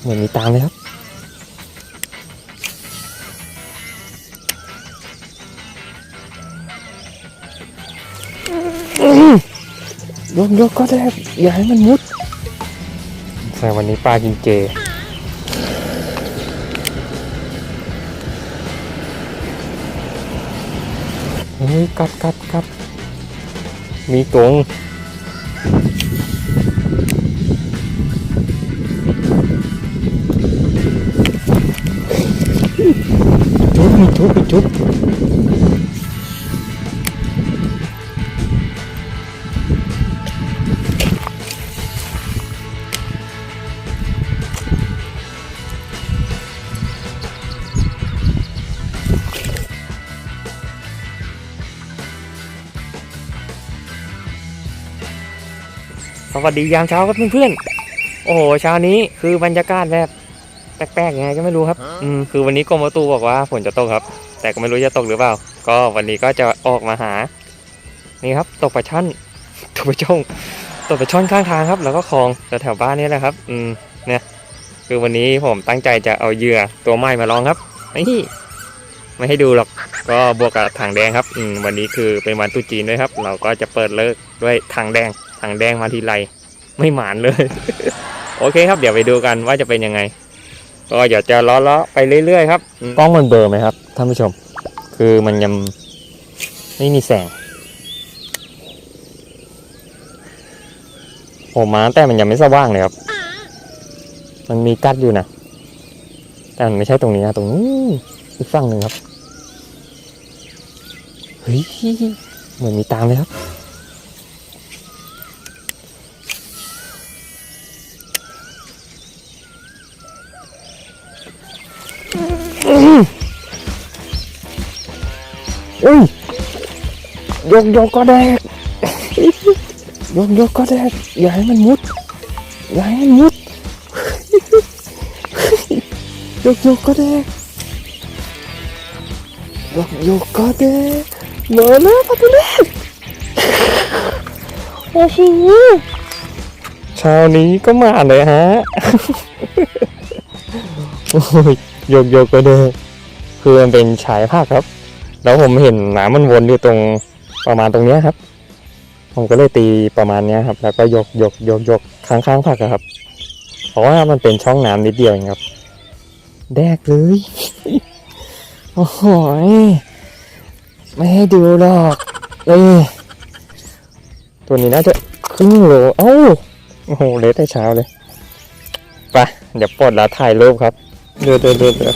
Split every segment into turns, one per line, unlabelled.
เหมือนมีตามเลยครับอื้อยกก็ได้อย่าให้มันมุดแต่วันนี้ปลากินเจเฮ้ยกัดกัดกัดมีกรง บมีจุ๊บมีจุ๊บสวัสดียามเช้าครับเพื่อนๆ โอ้โหเช้านี้คือบรรยากาศแบบแปลกๆยังไงก็ไม่รู้ครับ อืมคือวันนี้กรมประตูบอกว่าฝนจะตกครับ แต่ก็ไม่รู้จะตกหรือเปล่า ก็วันนี้ก็จะออกมาหา นี่ครับ ตกปลาช่อนตกปลาช่องตกปลาช่อนข้างทางครับ แล้วก็คลองแถวบ้านนี่แหละครับ อืมเนี่ยคือวันนี้ผมตั้งใจจะเอาเหยื่อตัวใหม่มาลองครับนี่ไม่ให้ดูหรอก ก็บวกกับถังแดงครับ อืมวันนี้คือเป็นวันตุจีนด้วยครับ เราก็จะเปิดเลิกด้วยถังแดงถังแดงมาทีไรไม่หมานเลย โอเคครับ เดี๋ยวไปดูกันว่าจะเป็นยังไง ก็เดี๋ยวจะล้อๆไปเรื่อยๆครับกล้องมันเบลอไหมครับท่านผู้ชม คือมันยังไม่มีแสงผมมาแต่มันยังไม่สว่างเลยครับ มันมีกัดอยู่นะ แต่มันไม่ใช่ตรงนี้นะ ตรงนี้อีกฝั่งหนึ่งครับ เฮ้ย เหมือนมีตามเลยครับ ยกยกก็แดกยกยกก็แดกอย่าให้มันมุดอย่าให้มันมุดยกยกก็แดกยกยกก็แดกมาแล้วประตูแรกโอ้โหเช้านี้ก็มาเลยฮะโอ้ยยกยกก็แดกคือมันเป็นฉายภาคครับ แล้วผมเห็นน้ำมันวนอยู่ตรง ประมาณตรงเนี้ยครับ ผมก็เลยตีประมาณเนี้ยครับ แล้วก็ยกยกยกยกค้างค้างผักครับ เพราะว่ามันเป็นช่องน้ำนิดเดียวเองครับ แดกเลย โอ้โหยไม่ให้ดูหรอกเอ้ตัวนี้น่าจะครึ่งโลเอ้าโอ้โหเละแต่เช้าเลยไปเดี๋ยวปลดแล้วถ่ายรูปครับเดือดเดือดเดือดเดือด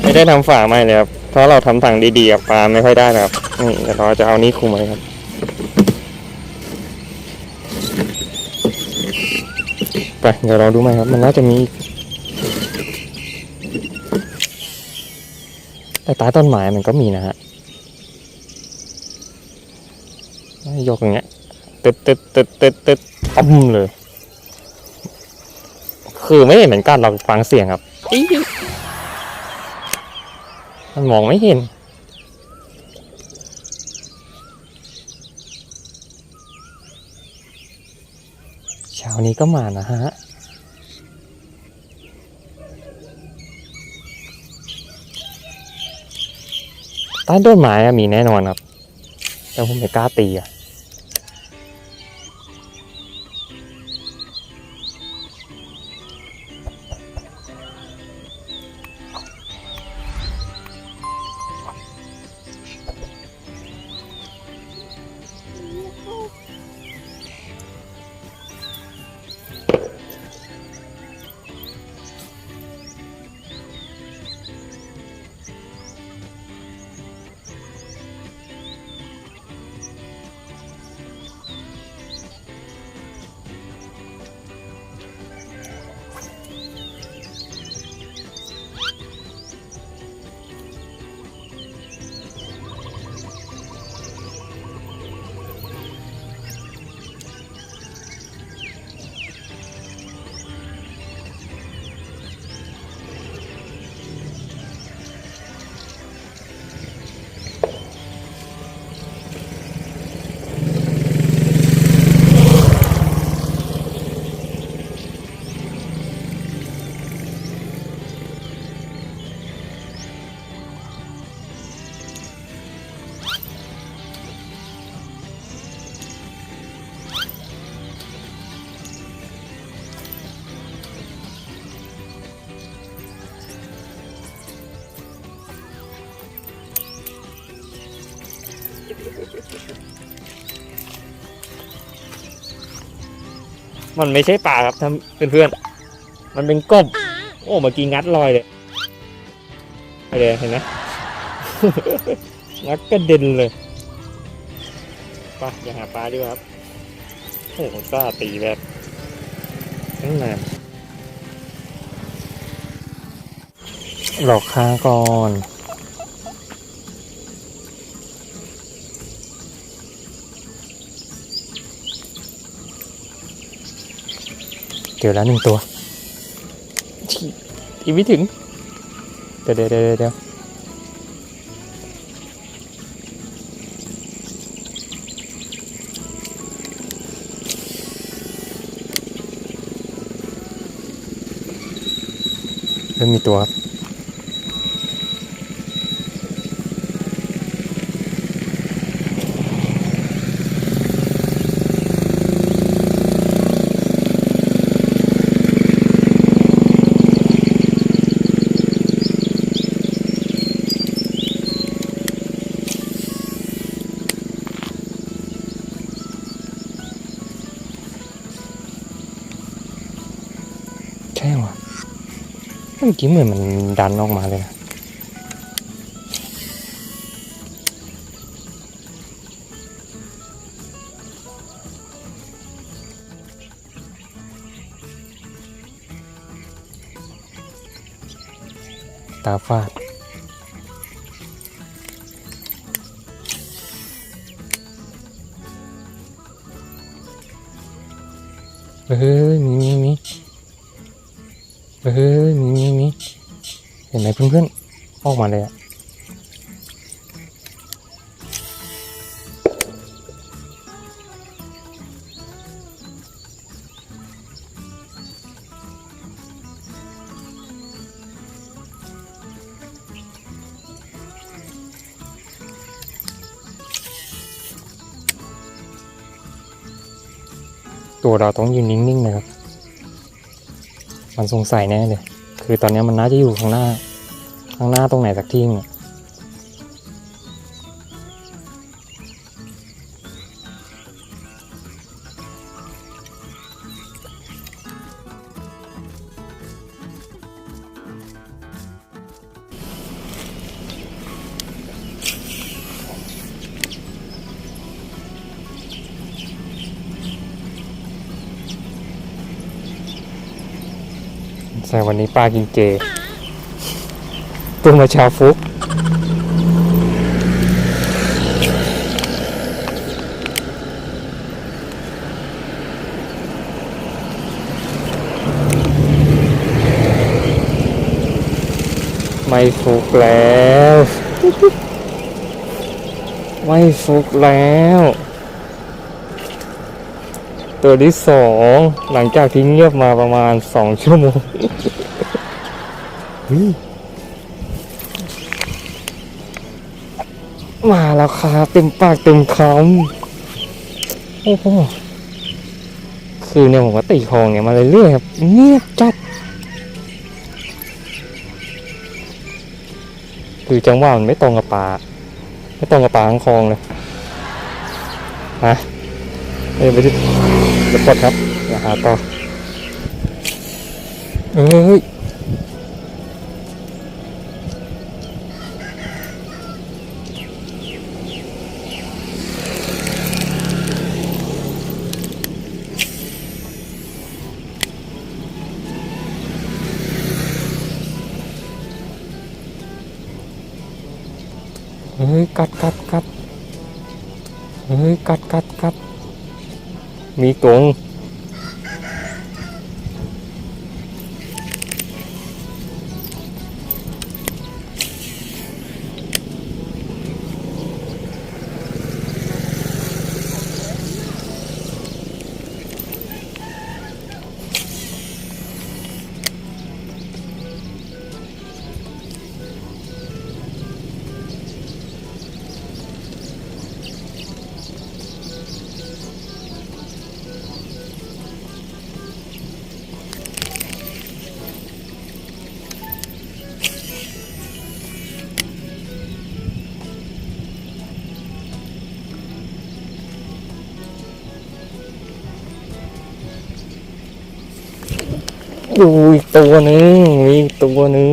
ไม่ได้ทำฝาใหม่เลยครับ เพราะเราทำถังดีๆกับปลาไม่ค่อยได้นะครับนี่เดี๋ยวเราจะเอานี้คุมไว้ครับไปเดี๋ยวเราดูไหมครับ มันน่าจะมีแต่ใต้ต้นไม้มันก็มีนะฮะยกอย่างเงี้ยตึ๊ดตึ๊ดตึ๊ดตึ๊ดตึ๊ดอ้มเลย คือไม่เห็นเหมือนกันเราฟังเสียงครับอ มันมองไม่เห็น เช้านี้ก็มานะฮะใต้ต้นไม้มีแน่นอนครับ แต่ผมไม่กล้าตีอะ มันไม่ใช่ปลาครับท่านเพื่อนๆ มันเป็นกบ โอ้เมื่อกี้งัดลอยเลยไปเลยเห็นไหมงัดกระเด็นเลยไปอย่าหาปลาดีกว่าครับ โอ้โหกล้าตีแบบตั้งนานหลอกค้างก่อน จอแล้วหนึ่งตัวที่อีกไม่ถึงเดี๋ยวเดี๋ยวเดี๋ยวเดี๋ยวเริ่มมีตัวครับ เมื่อกี้เหมือนมันดันออกมาเลยนะตาฟาดเฮ้ยมีมีมีเฮ้ยมีมีมี เห็นเพื่อนๆออกมาเลยอะตัวเราต้องยืนนิ่งๆนะครับ มันสงสัยแน่เลย คือตอนนี้มันน่าจะอยู่ข้างหน้า ข้างหน้าตรงไหนสักที่นึงอะใช่วันนี้ปลากินเจ ตัวมาชาฟุกไม่ฟุกแล้ว ไม่ฟุกแล้ว ตัวที่สองหลังจากที่เงียบมาประมาณสองชั่วโมง เฮ้ย มาแล้วครับเต็มปากเต็มคำโอ้โหคือเนี่ยผมก็ตีคองเนี่ยมาเรื่อยๆครับเงียบจัดคือจังหวะมันไม่ตรงกับปลาไม่ตรงกับปลาข้างคลองเลยฮะเอ้ยไปดิเดี๋ยวปลดครับอย่าหาต่อเอ้ย มี ดูอีกตัวหนึ่งมีอีกตัวหนึ่ง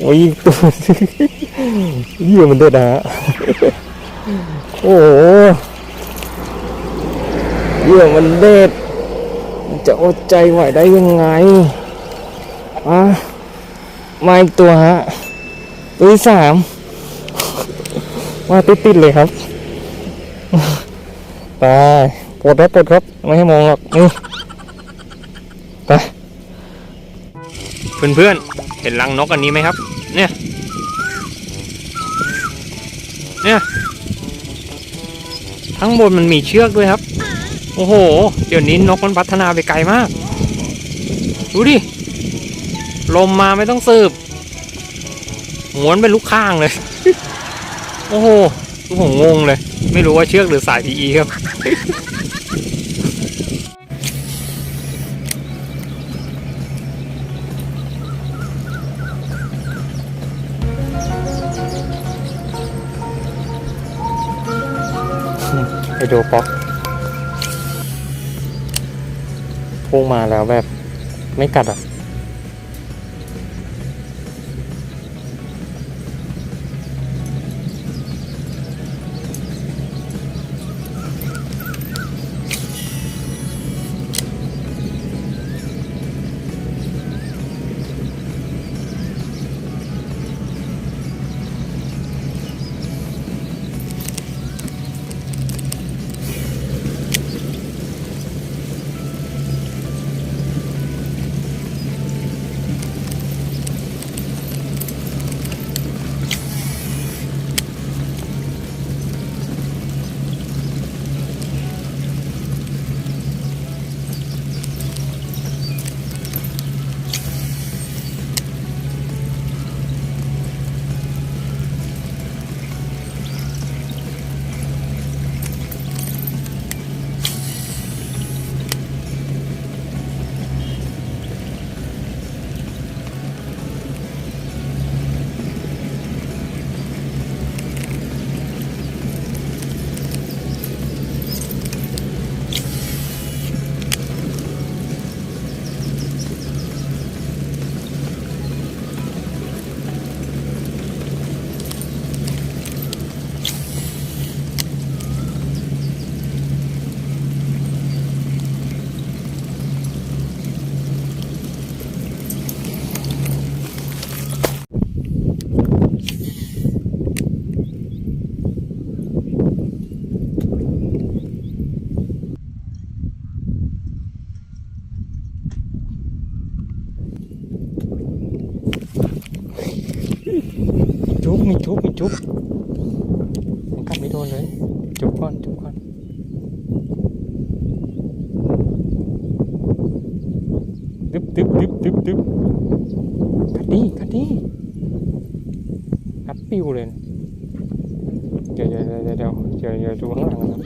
โอ้ยอีกตัวนึงเยื่อมันเด็ดนะฮะโอ้โหเยื่อมันเด็ดจะอดใจไหวได้ยังไงอะมาอีกตัวฮะตัวที่สามมาติดๆเลยครับ ไป ปลดครับปลดครับ ไม่ให้มองหรอกนี่ไปเพื่อนๆเห็นรังนกอันนี้ไหมครับ เนี่ย เนี่ยข้งบนมันมีเชือกด้วยครับ โอ้โห เดี๋ยวนี้นกมันพัฒนาไปไกลมาก ดูดิ ลมมาไม่ต้องสืบหวนเป็นลูกข้างเลย โอ้โหทุกผมงงเลย ไม่รู้ว่าเชือกหรือสาย PE ครับ ดูป๊อกพุ่งมาแล้วแบบไม่กัดอะ มีจุ๊บมีจุ๊บมันกัดไม่โดนเลย จุ๊บก่อนจุ๊บก่อนดึบดึบดึบดึบดึบกัดดิกัดดิกัดปิ้วเลยเดี๋ยวเดี๋ยวเดี๋ยวเดี๋ยวเดี๋ยวเดี๋ยวดูข้างหลังนะ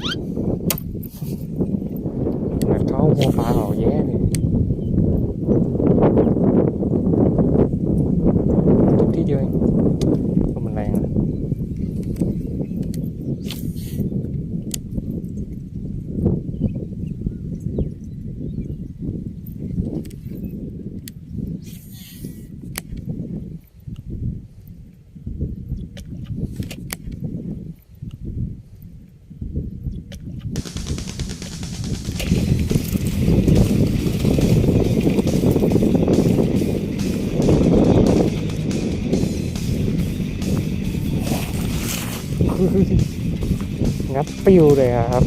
ปิวเลยครับ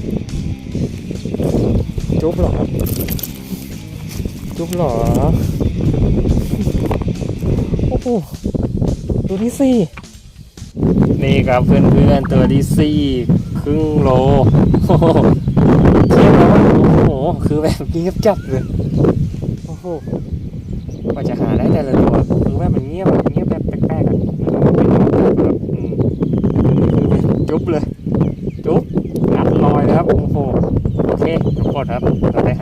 จุ๊บหรอครับ จุ๊บหรอ โอ้โหตัวที่สี่นี่ครับเพื่อนเพื่อนๆตัวที่สี่ครึ่งโลโอ้โหเทียบแล้วโอ้โห คือแบบเงียบจัดเลย โอ้โหกว่าจะหาได้แต่ละตัวคือว่ามันเงียบแบบเงียบแบบแปลกๆอะม่รู้ว่าเป็นแบบจุ๊บเลย จุ๊บอัดลอยเลยครับ โอ้โห โอเคกดครับเราได้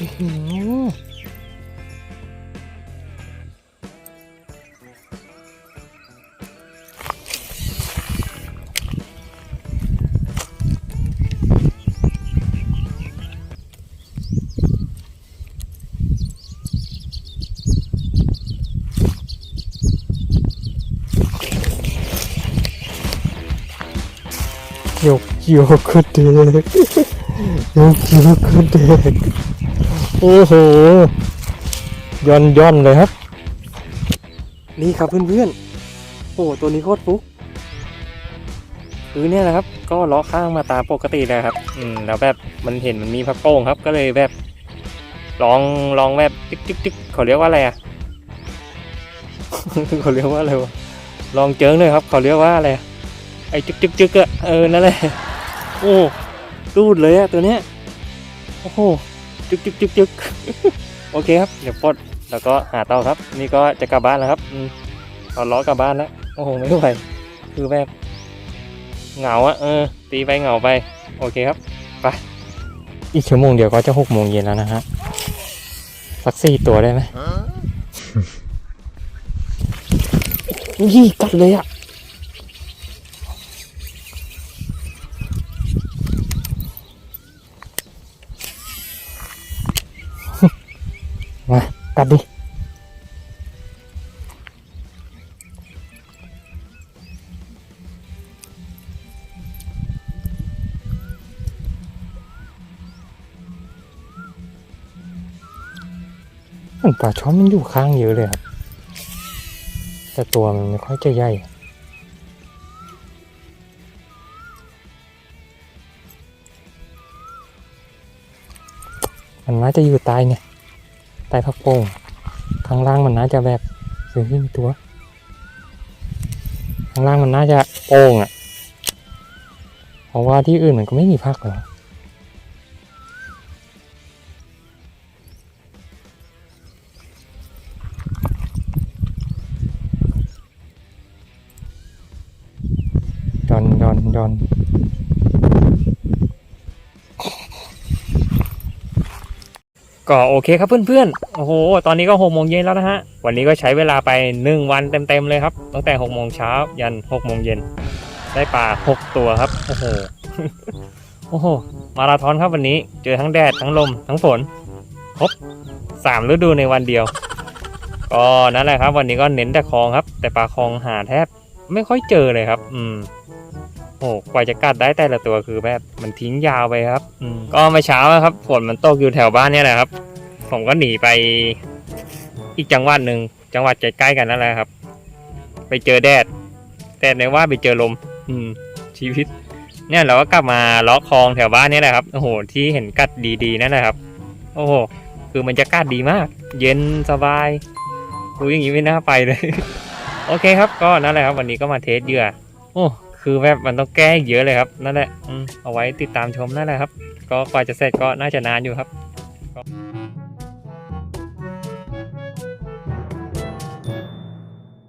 อื้อหือโยกโยกก็เด็กโยก โอ้โหย่อนย่อนเลยครับ นี่ครับเพื่อนๆ โอ้ตัวนี้โคตรฟุกคือเนี่ยนะครับ ก็ล้อข้างมาตามปกติเลยครับ อืมแล้วแบบมันเห็นมันมีพักโป้งครับ ก็เลยแบบ ลองลองแบบจึ๊กจึ๊กจึ๊กเขาเรียกว่าอะไรอะเขาเรียกว่าอะไรวะลองเจิงเลยครับ เขาเรียกว่าอะไรไอ้จึ๊กจึ๊กจึ๊กอะเออนั่นแหละโอ้รูดเลยอะตัวเนี้ยโอ้โห จึ๊กจึ๊กจึ๊กจึ๊กโอเคครับ เดี๋ยวปลดแล้วก็หาเตาครับ นี่ก็จะกลับบ้านแล้วครับอืมเอาล้อกลับบ้านแล้วโอ้โหไม่ไหวคือแบบเหงาอะเออ ตีไปเหงาไป โอเคครับไปอีกชั่วโมงเดียวก็จะหกโมงเย็นแล้วนะฮะสักสี่ตัวได้ไหมยี่กัดเลยอะ มากัดดิปลาช้อนมันอยู่ข้างเยอะเลยครับ แต่ตัวมันไม่ค่อยจะใหญ่มันน่าจะอยู่ใต้เนี่ย ใต้พักโป่งข้างล่างมันน่าจะแบบเสียงที่มีตัว ข้างล่างมันน่าจะโป่งอะ เพราะว่าที่อื่นมันก็ไม่มีพักหรอกดอนดอนดอน ก็โอเคครับเพื่อนๆ โอ้โห ตอนนี้ก็หกโมงเย็นแล้วนะฮะ วันนี้ก็ใช้เวลาไปหนึ่งวันเต็มๆเลยครับ ตั้งแต่หกโมงเช้ายันหกโมงเย็น ได้ปลาหกตัวครับ โอ้โห โอ้โห มาราธอนครับวันนี้ เจอทั้งแดดทั้งลมทั้งฝน ครบสามฤดูในวันเดียว ก็นั่นแหละครับ วันนี้ก็เน้นแต่คลองครับ แต่ปลาคลองหาแทบไม่ค่อยเจอเลยครับ อืม โอ้โหกว่าจะกัดได้แต่ละตัวคือแบบมันทิ้งยาวไปครับอืมก็เมื่อเช้านะครับฝนมันตกอยู่แถวบ้านเนี่ยแหละครับ ผมก็หนีไปอีกจังหวัดหนึ่งจังหวัดใกล้ๆกันนั่นแหละครับ ไปเจอแดดแต่ในว่าไปเจอลม อืม ชีวิต เนี่ยเราก็กลับมาล้อคลองแถวบ้านเนี่ยแหละครับโอ้โหที่เห็นกัดดีๆนั่นแหละครับ โอ้โหคือมันจะกัดดีมาก เย็นสบายคุยอย่างนี้ไม่น่าไปเลย โอเคครับ ก็นั่นแหละครับ วันนี้ก็มาเทสเหยื่อโอ้ คือแบบมันต้องแก้เยอะเลยครับ นั่นแหละอเอาไว้ติดตามชมนั่นแหละครับ ก็กว่าจะเสร็จก็น่าจะนานอยู่ครับ